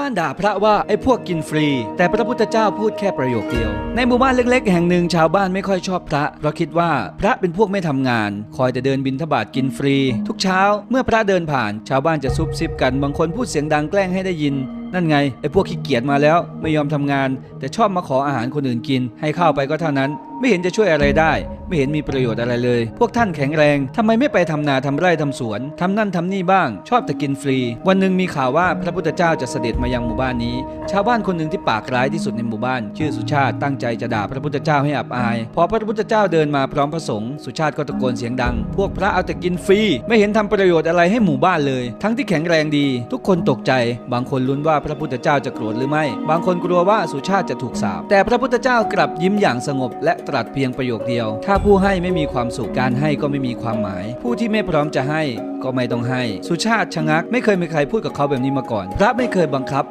บ้านด่าพระว่าไอ้พวกกินฟรี แต่พระพุทธเจ้าพูดแค่ประโยคเดียว ในหมู่บ้านเล็กๆ แห่งหนึ่งชาวบ้านไม่ค่อยชอบพระเพราะคิดว่าพระเป็นพวกไม่ทำงาน คอยแต่เดินบินทบาทกินฟรี ทุกเช้าเมื่อพระเดินผ่าน ชาวบ้านจะซุบซิบกันบางคนพูดเสียงดังแกล้งให้ได้ยิน นั่นไงไอ้พวกขี้เกียจมาแล้วไม่ยอมทำงาน แต่ชอบมาขออาหารคนอื่นกิน ให้ข้าวไปก็เท่านั้นไม่เห็นจะช่วยอะไรได้ ไม่เห็นมีประโยชน์อะไรเลย พวกท่านแข็งแรงทำไมไม่ไปทำนาทำไร่ทำสวนทำนั่นทำนี่บ้าง ชอบแต่กินฟรี วันหนึ่งมีข่าวว่าพระพุทธเจ้าจะเสด็จมายังหมู่บ้านนี้ ชาวบ้านคนหนึ่งที่ปากร้ายที่สุดในหมู่บ้าน ชื่อสุชาติตั้งใจจะด่าพระพุทธเจ้าให้อับอาย พอพระพุทธเจ้าเดินมาพร้อมพระสงฆ์สุชาติก็ตะโกนเสียงดัง พวกพระเอาแต่กินฟรี ไม่เห็นทำประโยชน์อะไรให้หมู่บ้านเลย ทั้งที่แข็งแรงดี ทุกคนตกใจ บางคนลุ้นว่าพระพุทธเจ้าจะโกรธหรือไม่ บางคนกลัวว่าสุชาติจะถูกสาปแต่พระพุทธเจ้ากลับยิ้มอย่างสงบและตรัสเพียงประโยคเดียว ถ้าผู้ให้ไม่มีความสุขการให้ก็ไม่มีความหมาย ผู้ที่ไม่พร้อมจะให้ก็ไม่ต้องให้ สุชาติชะงัก ไม่เคยมีใครพูดกับเขาแบบนี้มาก่อน พระไม่เคยบังคับ